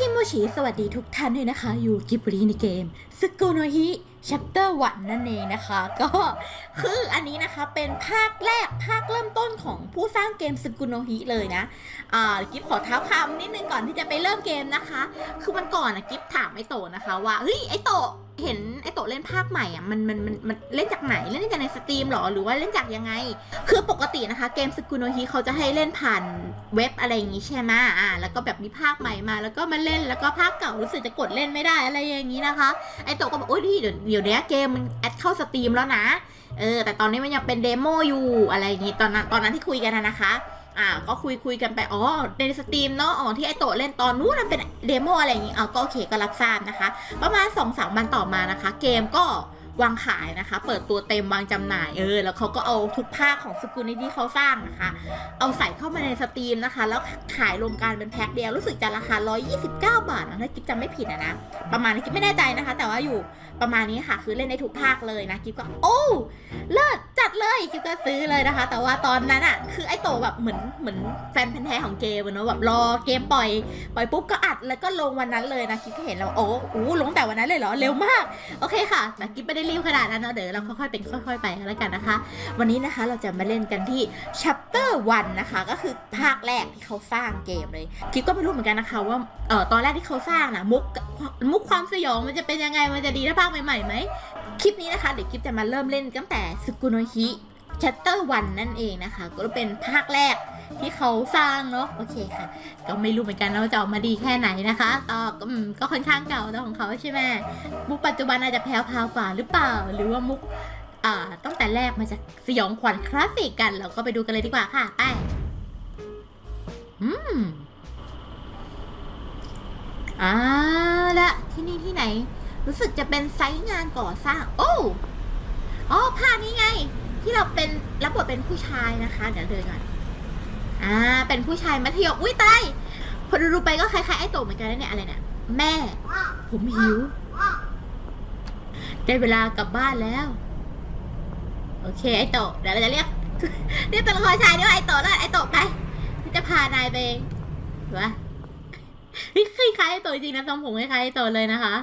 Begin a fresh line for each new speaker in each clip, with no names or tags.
ชิโมชิสวัสดีทุกท่านด้วยนะคะ อยู่กิบรีในเกมสกโนฮิชัปเตอร์วันนั่นเองนะคะ ก็คืออันนี้นะคะเป็นภาคแรกภาคเริ่มต้นของผู้สร้างเกมสกุโนฮิเลยนะอ่ากิฟขอเท้าความนิดนึงก่อนที่จะไปเริ่มเกมนะคะ คือวันก่อนนะกิฟถามไอโตะนะคะว่าเฮ้ยไอโตะเห็นไอโตะเล่นภาคใหม่อะมันมันมันมันเล่นจากไหนเล่นจากในสตรีมหรอหรือว่าเล่นจากยังไง คือปกตินะคะเกมสกุโนฮิเขาจะให้เล่นผ่านเว็บอะไรอย่างงี้ใช่ไหมอ่าแล้วก็แบบมีภาคใหม่มา แล้วก็มาเล่นแล้วก็ภาคเก่ารู้สึกจะกดเล่นไม่ได้อะไรอย่างงี้นะคะไอโตะก็บอกโอ้ยเดี๋ยวเดี๋ยวเนี้ยเกมมันแอดเข้าสตรีมแล้วนะ เออ แต่ตอนนี้มันยังเป็นเดโมอยู่อะไรอย่างงี้ ตอนนั้นตอนนั้นที่คุยกันนะคะอ่าก็คุยคุยกันไป อ๋อ ในสตรีมเนาะ อ๋อ ที่ไอโตะเล่นตอนนู้นมันเป็นเดโมอะไรอย่างงี้ เอาก็โอเคก็รับทราบนะคะ ประมาณ2อสามวันต่อมานะคะ เกมก็ วางขายนะคะ เปิดตัวเต็มวางจำหน่ายเออแล้วเขาก็เอาทุกภาคของสกุลนี้ที่เขาสร้างนะคะ เอาใส่เข้ามาในสตรีมนะคะ แล้วขายรวมกันเป็นแพ็คเดียวรู้สึกจะราคา 129 บาทนะถ้ากิ๊บจำไม่ผิดนะนะประมาณนี้กิ๊บไม่แน่ใจนะคะ แต่ว่าอยู่ประมาณนี้ค่ะ คือเล่นได้ทุกภาคเลยนะกิ๊บก็โอ้เลิศจัดเลยกิ๊บก็ซื้อเลยนะคะ แต่ว่าตอนนั้นอะคือไอ้โตแบบเหมือนเหมือนแฟนพันธ์แท้ของเกมเนอะแบบรอเกมปล่อยปล่อยปุ๊บก็อัดแล้วก็ลงวันนั้นเลยนะกิ๊บก็เห็นแล้วโอ้โหลงแต่วันนั้นเลยเหรอเร็วมากโอเคค่ะแต่กิ๊บไม่ได้รีบขนาดนั้นเนอะเดี๋ยวเราค่อยๆเป็นค่อยๆไปแล้วกันนะคะ วันนี้นะคะเราจะมาเล่นกันที่ chapter 1 นะคะ ก็คือภาคแรกที่เขาสร้างเกมเลยกิ๊บก็ไม่รู้เหมือนกันนะคะ ว่าเออตอนแรกที่เขาสร้างนะมุกมุกความสยองมันจะเป็นยังไงมันจะดีถ้าภาคใหม่ๆไหมคลิปนี้นะคะเดี๋ยวคลิปจะมาเริ่มเล่นตั้งแต่สกุโนฮิชัตเตอร์วันนั่นเองนะคะ ก็เป็นภาคแรก ที่เขาสร้างเนาะโอเคค่ะ ก็ไม่รู้เหมือนกันว่าจะออกมาดีแค่ไหนนะคะก็ก็อืมก็ค่อนข้างเก่าตัวของเขาใช่ไหมมุกปัจจุบันอาจจะแพ้วพาวกว่าหรือเปล่า หรือว่ามุกอ่าตั้งแต่แรกมาจากสยองขวัญคลาสสิกกัน เราก็ไปดูกันเลยดีกว่าค่ะไปอืมอ่าละที่นี่ที่ไหน รู้สึกจะเป็นไซต์งานก่อสร้าง โอ้อ๋อภานี้ไง ที่เราเป็นรับบทเป็นผู้ชายนะคะ เดี๋ยวเดินก่อน อ่า เป็นผู้ชายมัธยม อุ้ยตาย พอดูไปก็คล้ายๆไอ้โตเหมือนกันนะเนี่ยอะไรเนี่ย แม่ ผมหิว ได้เวลากลับบ้านแล้ว โอเค ไอ้โต เดี๋ยวเราจะเรียก เรียกตัวละครชายด้วยไอ้โตแล้วไอ้โตไปจะพานายไปเองเห็นปะนี่คล้ายๆไอ้โตจริงนะทรงผมคล้ายๆไอ้โตเลยนะคะ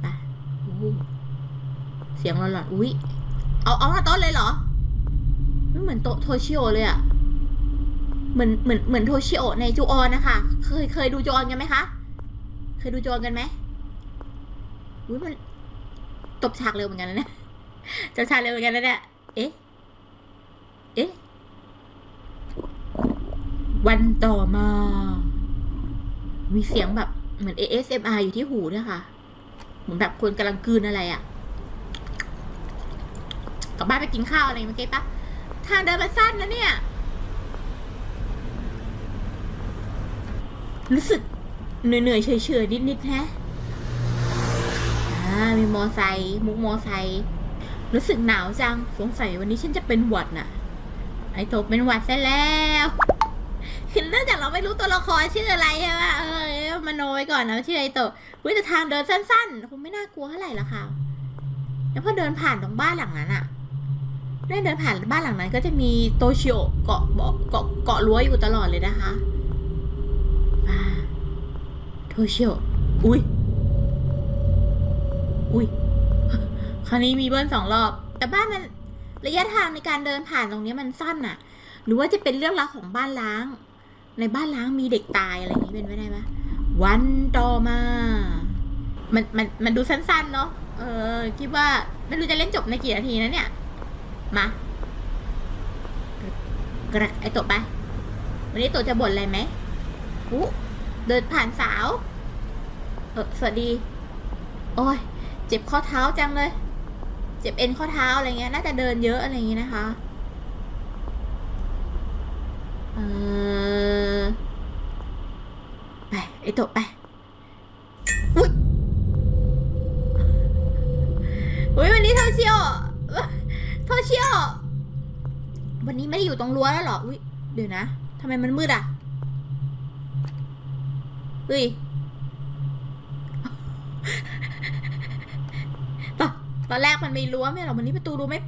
ไปเสียงหลอนๆอุ้ยเอาเอามาโต๊ะเลยเหรอ ไม่เหมือนโต๊ะโทชิโอเลยอะ เหมือนเหมือนเหมือนโทชิโอในจูออนนะคะ เคยเคยดูจูออนกันไหมคะ เคยดูจูออนกันไหมอุ้ยมันตบฉากเร็วเหมือนกันนะเนี่ยจบฉากเร็วเหมือนกันนะเนี่ย เอ๊ะ เอ๊ะ วันต่อมา มีเสียงแบบเหมือน ASMR อยู่ที่หูด้วยค่ะ เหมือนแบบคนกำลังกืนอะไรอะ่ะ กลับบ้านไปกินข้าวอะไรเมื่อกี้ปะทางเดินมันสั้นนะเนี่ย รู้สึกเหนื่อยๆเฉยๆนิดๆแฮะอ่ามีมอไซค์มุกมอไซค์รู้สึกหนาวจังสงสัยวันนี้ฉันจะเป็นหวัดน่ะ ไอโตเป็นหวัดซะแล้วคือเนื่องจากเราไม่รู้ตัวละครชื่ออะไรใช่ไหมเออมโนไว้ก่อนนะชื่อไอโตวิแต่ทางเดินสั้นๆคงไม่น่ากลัวเท่าไหร่ละค่ะแล้วพอเดินผ่านตรงบ้านหลังนั้นอะได้เดินผ่านบ้านหลังนั้นก็จะมีโตชิโอเกาะเกาะเกาะรั้วอยู่ตลอดเลยนะคะ โตชิโออุ้ย อุ้ย คราวนี้มีเบิ้ลสองรอบ แต่บ้านมันระยะทางในการเดินผ่านตรงนี้มันสั้นอะหรือว่าจะเป็นเรื่องราวของบ้านล้าง ในบ้านล้างมีเด็กตายอะไรอย่างนี้เป็นไปได้ไหมวันต่อมา มันมันมันดูสั้นๆเนาะ เออ คิดว่าไม่รู้จะเล่นจบในกี่นาทีนะเนี่ย มากระไอตัวไป วันนี้ตัวจะบ่นอะไรไหมอู้ เดินผ่านสาว เออสวัสดี โอ้ย เจ็บข้อเท้าจังเลย เจ็บเอ็นข้อเท้าอะไรเงี้ย น่าจะเดินเยอะอะไรอย่างงี้นะคะ เออ ไปไอโตะไป อุ้ยอุ้ยวันนี้โทชิโอโทชิโอวันนี้ไม่ได้อยู่ตรงรั้วแล้วหรอ อุ้ยเดี๋ยวนะทำไมมันมืดอะ เฮ้ยตอนตอนแรกมันมีรั้วไม่เหรอวันนี้ประตูรั้วไม่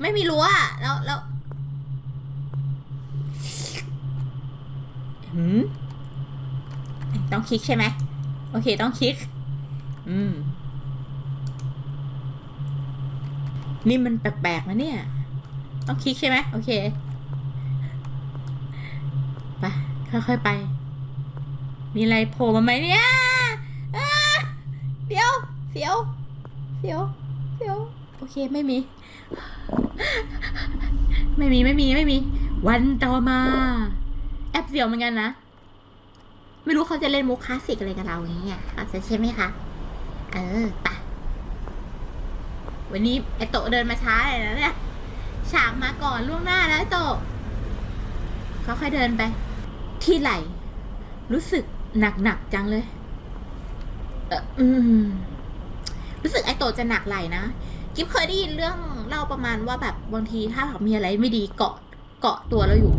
ไม่มีรั้วอะแล้วแล้วหืมต้องคลิกใช่ไหมโอเค ต้องคลิก อืม นี่มันแปลกๆนะเนี่ย ต้องคลิกใช่ไหมโอเค ไป ค่อยๆไป มีอะไรโผล่มาไหมเนี่ยเดี๋ยวเสียวเสียวเสียวโอเคไม่มี ไม่มีไม่มีไม่มี วันต่อมา แอปเสียวเหมือนกันนะ ไม่รู้เขาจะเล่นมุกคลาสสิกอะไรกับเราอย่างเงี้ยเขาจะใช่ไหมคะ เออปะวันนี้ไอโตเดินมาช้าเลยนะเนี่ยฉากมาก่อนล่วงหน้าแล้วไอโตเขาค่อยเดินไป ที่ไหลรู้สึก หนักๆจังเลย เอออืม รู้สึกไอโตจะหนักไหลนะกิ๊บเคยได้ยินเรื่องเล่าประมาณว่าแบบบางทีถ้าแบบมีอะไรไม่ดีเกาะเกาะตัวเราอยู่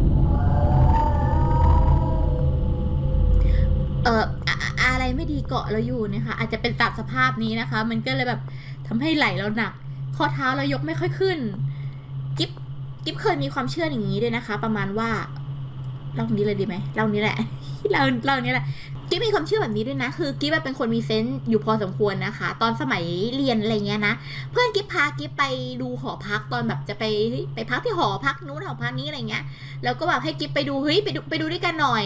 เอ่ออะอะไรไม่ดีเกาะเราอยู่นะคะ อาจจะเป็นตามสภาพนี้นะคะ มันก็เลยแบบทำให้ไหลเราหนัก ข้อเท้าเรายกไม่ค่อยขึ้น กิ๊บกิ๊บเคยมีความเชื่ออย่างนี้ด้วยนะคะ ประมาณว่า เล่านี้เลยดีไหมเล่านี้แหละเล่าเล่านี้แหละ กิ๊บมีความเชื่อแบบนี้ด้วยนะ คือกิ๊บเป็นคนมีเซนส์อยู่พอสมควรนะคะ ตอนสมัยเรียนอะไรเงี้ยนะ เพื่อนกิ๊บพากิ๊บไปดูหอพักตอนแบบจะไปไปพักที่หอพักนู้นหอพักนี้อะไรเงี้ย แล้วก็แบบให้กิ๊บไปดูเฮ้ยไปดูไปดูด้วยกันหน่อย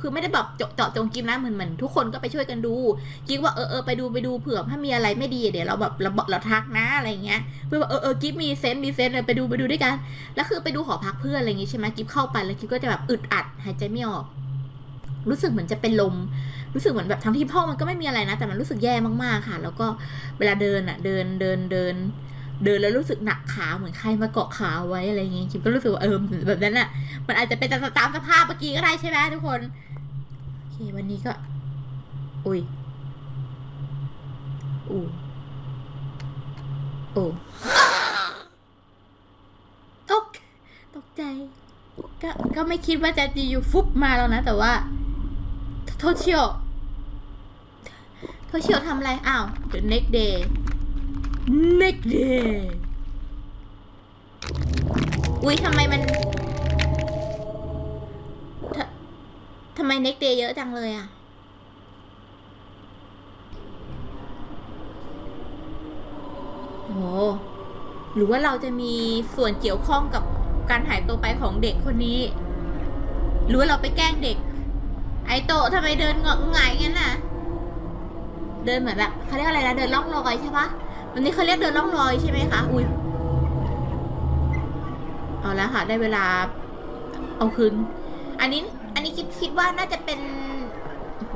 คือไม่ได้แบบเจาะจงกิ๊บนะเหมือนเหมือนทุกคนก็ไปช่วยกันดู กิ๊บว่าเออเออไปดูไปดูเผื่อถ้ามีอะไรไม่ดีเดี๋ยวเราแบบเราบอกเราทักนะอะไรเงี้ย เพื่อว่าเออเออกิ๊บมีเซนส์มีเซนส์เลยไปดูไปดูด้วยกัน แล้วคือไปดูหอพักเพื่อนอะไรอย่างงี้ใช่ไหมกิ๊บเข้าไปแล้วกิ๊บก็จะแบบอึดอัดหายใจไม่ออก รู้สึกเหมือนจะเป็นลม รู้สึกเหมือนแบบทั้งที่ห้อมันก็ไม่มีอะไรนะ แต่มันรู้สึกแย่มากๆค่ะ แล้วก็เวลาเดินอะเดินเดินเดิน เดินแล้วรู้สึกหนักขาเหมือนใครมาเกาะขาไว้อะไรอย่างเงี้ยคิมก็รู้สึกว่าเออแบบนั้นอะมันอาจจะเป็นตามสภาพเมื่อกี้ก็ได้ใช่ไหมทุกคนโอเควันนี้ก็ อุ้ยอู้โอ้ตกตกใจก็ก็ไม่คิดว่าจะอยู่ฟุบมาแล้วนะ แต่ว่า โทเชียวโทเชียวทำอะไรอ้าว the next day next day อุ้ยทำไมมันทำไม next day เยอะจังเลยอะโอ้โหหรือว่าเราจะมีส่วนเกี่ยวข้องกับการหายตัวไปของเด็กคนนี้ หรือว่าเราไปแกล้งเด็ก ไอโตะทำไมเดินเงาะหงายงั้นน่ะ เดินเหมือนแบบเขาเรียกอะไรนะเดินล่องรอยใช่ปะวันนี้เขาเรียกเดินล่องรอยใช่ไหมคะ อุ้ยเอาแล้วค่ะ ได้เวลา เอาคืน อันนี้ อันนี้คิดคิดว่าน่าจะเป็นโอ้โห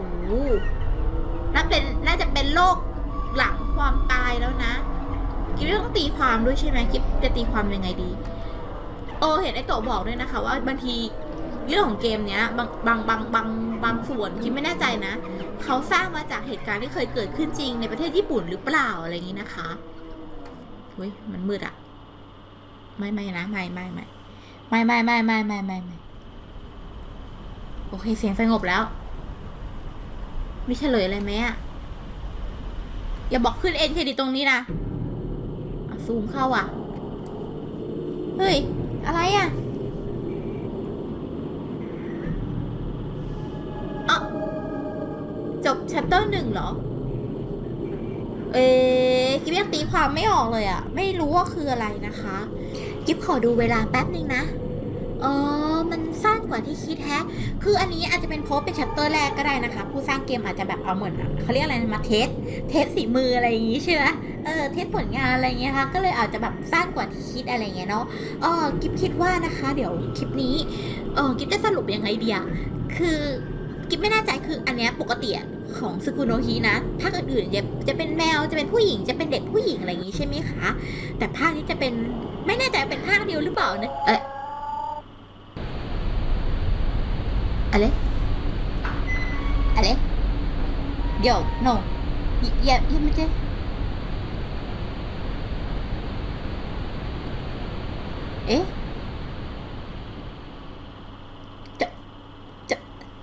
น่าเป็นน่าจะเป็นโรคหลังความตายแล้วนะกิ๊บต้องตีความด้วยใช่ไหมกิ๊บจะตีความยังไงดี โอเห็นไอโตะบอกด้วยนะคะ ว่าบางที เรื่องของเกมเนี้ยบางบางบางบางบางส่วนกิ๊บไม่แน่ใจนะ เขาสร้างมาจากเหตุการณ์ที่เคยเกิดขึ้นจริงในประเทศญี่ปุ่นหรือเปล่าอะไรอย่างนี้นะคะเฮ้ยมันมืดอะไม่ไม่นะไม่ไม่ไม่ไม่ไม่ไม่ไม่ไม่ไม่ไม่โอเคเสียงสงบแล้วมีเฉลยอะไรไหมอะอย่าบอกขึ้นเอ็นเครดิตตรงนี้นะซูมเข้าอะ เฮ้ย อะไรอะจบ ชัตเตอร์หนึ่งเหรอ เอ๊กิ๊บยังตีความไม่ออกเลยอะไม่รู้ว่าคืออะไรนะคะ กิ๊บขอดูเวลาแป๊บนึงนะอ๋อมันสั้นกว่าที่คิดแฮะ คืออันนี้อาจจะเป็นโพสเป็นชัปเตอร์แรกก็ได้นะคะ ผู้สร้างเกมอาจจะแบบเอาเหมือนเขาเรียกอะไรนะมาเทส เทสสีมืออะไรอย่างงี้ใช่ไหมเออเทสผลงานอะไรเงี้ยค่ะ ก็เลยอาจจะแบบสั้นกว่าที่คิดอะไรเงี้ยเนาะเออกิฟคิดว่านะคะ เดี๋ยวคลิปนี้ เออกิฟจะสรุปยังไงเดีอะคือ กิฟไม่แน่ใจคืออันเนี้ยปกติของสกุโนฮินะภาคอื่นๆจะจะเป็นแมวจะเป็นผู้หญิงจะเป็นเด็กผู้หญิงอะไรอย่างงี้ใช่ไหมคะ แต่ภาคนี้จะเป็นไม่แน่ใจเป็นภาคเดียวหรือเปล่านะเอออะไรอะไรเดี๋ยว no อย่าอย่ามาเจเอ๊ะจะ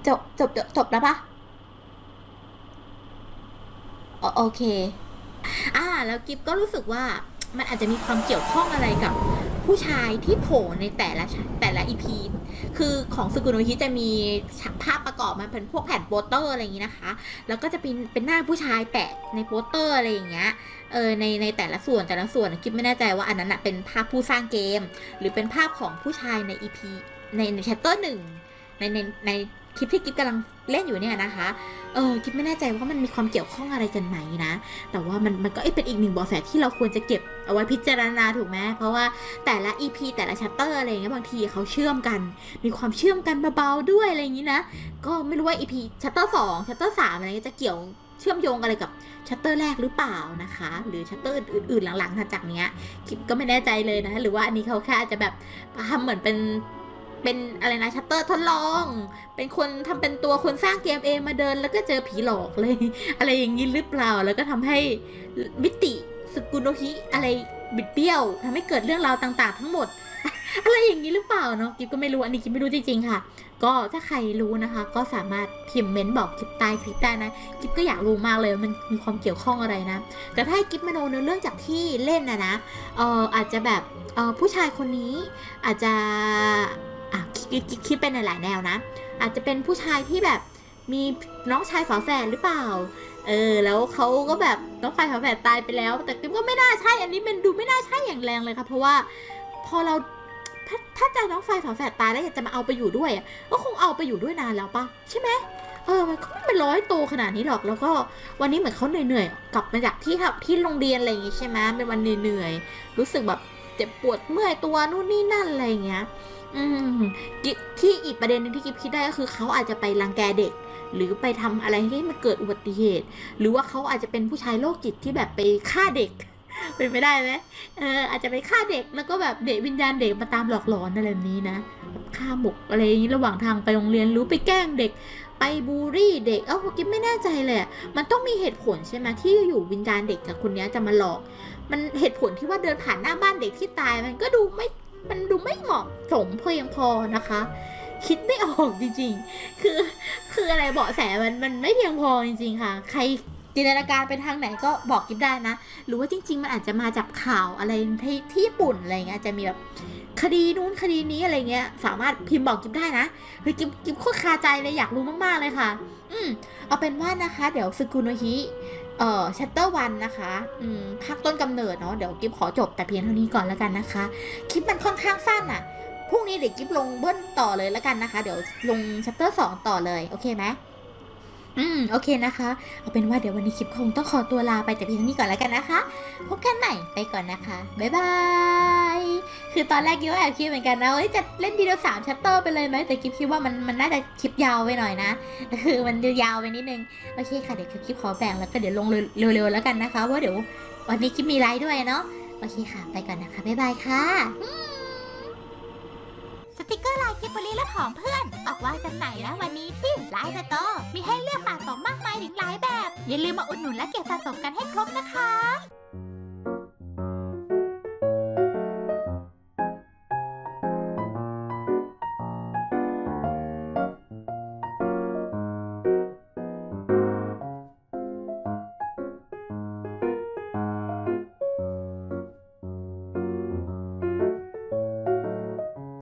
จบ จบแล้วปะอ๋อโอเค อ่า แล้วกิฟก็รู้สึกว่ามันอาจจะมีความเกี่ยวข้องอะไรกับผู้ชายที่โผล่ในแต่ละแต่ละอีพีคือของสกุโนฮิจะมีภาพประกอบมันเป็นพวกแผ่นโปสเตอร์อะไรอย่างนี้นะคะ แล้วก็จะเป็นเป็นหน้าผู้ชายแปะในโปสเตอร์อะไรอย่างเงี้ย เออในในแต่ละส่วนแต่ละส่วนคิดไม่แน่ใจว่าอันนั้นนะเป็นภาพผู้สร้างเกม หรือเป็นภาพของผู้ชายใน EP ในใน chapter หนึ่งในในใน คลิปที่กิฟกำลังเล่นอยู่เนี่ยนะคะ เออกิฟไม่แน่ใจว่ามันมีความเกี่ยวข้องอะไรกันไหมนะ แต่ว่ามันมันก็เป็นอีกหนึ่งเบอแสที่เราควรจะเก็บเอาไว้พิจารณาถูกไหมเพราะว่าแต่ละ EP แต่ละ chapter อะไรเงี้ยบางทีเขาเชื่อมกัน มีความเชื่อมกันเบาๆด้วยอะไรอย่างนี้นะ ก็ไม่รู้ว่า EP chapter 2 chapter 3อะไรเงี้ยจะเกี่ยวเชื่อมโยงอะไรกับชัตเตอร์แรกหรือเปล่านะคะ หรือชัตเตอร์อื่นๆหลังๆถัดจากเนี้ยคิดก็ไม่แน่ใจเลยนะ หรือว่าอันนี้เขาแค่อาจจะแบบทำเหมือนเป็น เป็นอะไรนะชัตเตอร์ทดลอง เป็นคนทำเป็นตัวคนสร้างเกมเองมาเดิน แล้วก็เจอผีหลอกเลย อะไรอย่างนี้หรือเปล่า แล้วก็ทำให้มิติสกุลโนฮิอะไรบิดเบี้ยวทำให้เกิดเรื่องราวต่างๆ ทั้งหมด อะไรอย่างนี้หรือเปล่าเนาะกิฟก็ไม่รู้อันนี้กิฟไม่รู้จริงๆค่ะ ก็ถ้าใครรู้นะคะ ก็สามารถพิมพ์เมนต์บอกกิฟใต้คลิปได้นะกิฟก็อยากรู้มากเลยมันมีความเกี่ยวข้องอะไรนะ แต่ถ้าให้กิฟมโนเนื้อเรื่องจากที่เล่นนะนะเอออาจจะแบบเออผู้ชายคนนี้อาจจะ อะคิดคิดเป็นหลายๆแนวนะ อาจจะเป็นผู้ชายที่แบบมีน้องชายฝาแฝดหรือเปล่า เออ แล้วเขาก็แบบน้องชายฝาแฝดตายไปแล้ว แต่ก็ไม่น่าใช่ อันนี้มันดูไม่น่าใช่อย่างแรงเลยค่ะ เพราะว่าพอเราถ้าถ้าใจน้องไฟฝาแฝดตายแล้วอยากจะมาเอาไปอยู่ด้วยก็คงเอาไปอยู่ด้วยนานแล้วปะใช่ไหมเออ มันก็ไม่เป็นร้อยโตขนาดนี้หรอก แล้วก็วันนี้เหมือนเขาเหนื่อยๆ กลับมาจากที่ทำที่โรงเรียนอะไรอย่างงี้ใช่ไหมเป็นวันเหนื่อยๆ รู้สึกแบบเจ็บปวดเมื่อยตัวนู่นนี่นั่นอะไรอย่างเงี้ย อืมกิที่อีกประเด็นหนึ่งที่กิฟคิดได้ก็คือเขาอาจจะไปรังแกเด็ก หรือไปทำอะไรให้มันเกิดอุบัติเหตุ หรือว่าเขาอาจจะเป็นผู้ชายโรคจิตที่แบบไปฆ่าเด็ก เป็นไปได้ไหมเอออาจจะไปฆ่าเด็กแล้วก็แบบเด็กวิญญาณเด็กมาตามหลอกหลอนอะไรแบบนี้นะฆ่าหมกอะไรอย่างนี้ระหว่างทางไปโรงเรียนหรือไปแกล้งเด็กไปบูลลี่เด็ก เอ้ากิ๊บไม่แน่ใจเลย มันต้องมีเหตุผลใช่ไหมที่อยู่วิญญาณเด็กกับคนนี้จะมาหลอก มันเหตุผลที่ว่าเดินผ่านหน้าบ้านเด็กที่ตายมันก็ดูไม่ มันดูไม่เหมาะสมเพียงพอนะคะ คิดไม่ออกจริงๆ คือ คืออะไรเบาะแสมันมันไม่เพียงพอจริงๆค่ะ ใคร จินตนาการไปทางไหนก็บอกกิ๊บได้นะ หรือว่าจริง ๆ มันอาจจะมาจากข่าวอะไรที่ที่ญี่ปุ่นอะไรเงี้ยอาจจะมีแบบคดีนู้นคดีนี้อะไรเงี้ย สามารถพิมพ์บอกกิ๊บได้นะเฮ้ยกิ๊บกิ๊บโคตรคาใจเลยอยากรู้มาก ๆ เลยค่ะ อืมเอาเป็นว่านะคะ เดี๋ยวสกุโนฮิเอ่อชัตเตอร์วันนะคะอืมภาคต้นกำเนิดเนาะเดี๋ยวกิ๊บขอจบแต่เพียงเท่านี้ก่อนแล้วกันนะคะ คลิปมันค่อนข้างสั้นอะ่ะพรุ่งนี้เดี๋ยวกิ๊บลงเบิ้ลต่อเลยแล้วกันนะคะ เดี๋ยวลงชัตเตอร์สองต่อเลย โอเคไหม อืม โอเคนะคะ เอาเป็นว่าเดี๋ยววันนี้คลิปคงต้องขอตัวลาไปแต่เพียงเท่านี้ก่อนแล้วกันนะคะ พบกันใหม่ไปก่อนนะคะ บ๊ายบาย คือตอนแรกกิ๊บก็แอบคิดเหมือนกันนะว่าจะเล่นทีเดียวสามชัตเตอร์ไปเลยไหมแต่กิ๊บคิดว่ามันมันน่าจะคลิปยาวไปหน่อยนะ คือมันยาวไปนิดนึง โอเคค่ะ เดี๋ยวคลิปขอแบ่งแล้วก็เดี๋ยวลงเร็วๆแล้วกันนะคะว่าเดี๋ยววันนี้คลิปมีไลฟ์ด้วยเนาะ โอเคค่ะ ไปก่อนนะคะ บ๊ายบายค่ะ
สติกเกอร์ลายกิบบลีและของเพื่อน ออกวางจำหน่ายแล้ววันนี้ที่ไลน์สโตร์มีให้เลือก สมมากมายถึงหลายแบบ อย่าลืมมาอุดหนุนและเก็บสะสมกันให้ครบนะคะ